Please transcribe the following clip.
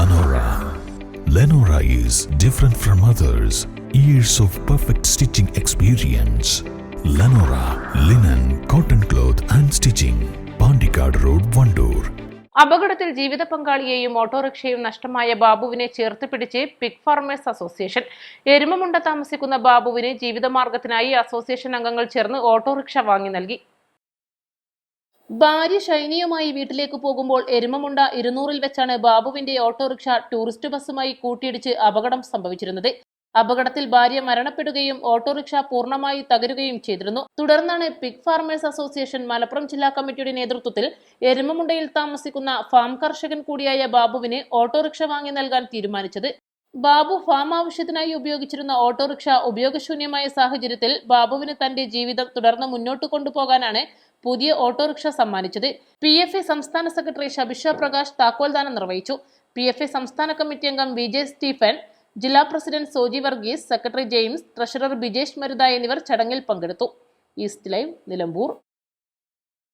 Lenora. Lenora is different from others. Years of perfect stitching experience. Lenora linen, cotton cloth and stitching. Pandikad Road, Vandoor. അപകടത്തിൽ ജീവിത പങ്കാളിയെയും ഓട്ടോറിക്ഷയും നഷ്ടമായ ബാബുവിനെ ചേർത്ത് പിടിച്ച് pic farmers association Erumamunda താമസിക്കുന്ന ബാബുവിന് ജീവിതമാർഗത്തിനായി അസോസിയേഷൻ അംഗങ്ങൾ ചേർന്ന് ഓട്ടോറിക്ഷ വാങ്ങി നൽകി ഭാര്യ ഷൈനിയുമായി വീട്ടിലേക്ക് പോകുമ്പോൾ എരുമമുണ്ട ഇരുന്നൂറിൽ വെച്ചാണ് ബാബുവിന്റെ ഓട്ടോറിക്ഷ ടൂറിസ്റ്റ് ബസ്സുമായി കൂട്ടിയിടിച്ച് അപകടം സംഭവിച്ചിരുന്നത്. അപകടത്തിൽ ഭാര്യ മരണപ്പെടുകയും ഓട്ടോറിക്ഷ പൂർണമായി തകരുകയും ചെയ്തിരുന്നു. തുടർന്നാണ് പിഗ് ഫാർമേഴ്സ് അസോസിയേഷൻ മലപ്പുറം ജില്ലാ കമ്മിറ്റിയുടെ നേതൃത്വത്തിൽ എരുമമുണ്ടയിൽ താമസിക്കുന്ന ഫാം കർഷകൻ കൂടിയായ ബാബുവിന് ഓട്ടോറിക്ഷ വാങ്ങി നൽകാൻ തീരുമാനിച്ചത്. ബാബു ഫാം ആവശ്യത്തിനായി ഉപയോഗിച്ചിരുന്ന ഓട്ടോറിക്ഷ ഉപയോഗശൂന്യമായ സാഹചര്യത്തിൽ ബാബുവിന് തന്റെ ജീവിതം തുടർന്ന് മുന്നോട്ട് കൊണ്ടുപോകാനാണ് പുതിയ ഓട്ടോറിക്ഷ സമ്മാനിച്ചത്. പി എഫ് എ സംസ്ഥാന സെക്രട്ടറി ശബിഷ പ്രകാശ് താക്കോൽദാനം നിർവഹിച്ചു. പി എഫ് എ സംസ്ഥാന കമ്മിറ്റി അംഗം വി ജെ സ്റ്റീഫൻ ജില്ലാ president Soji Varghese secretary James treasurer Bijesh Maruda എന്നിവർ ചടങ്ങിൽ പങ്കെടുത്തു. East live Nilambur.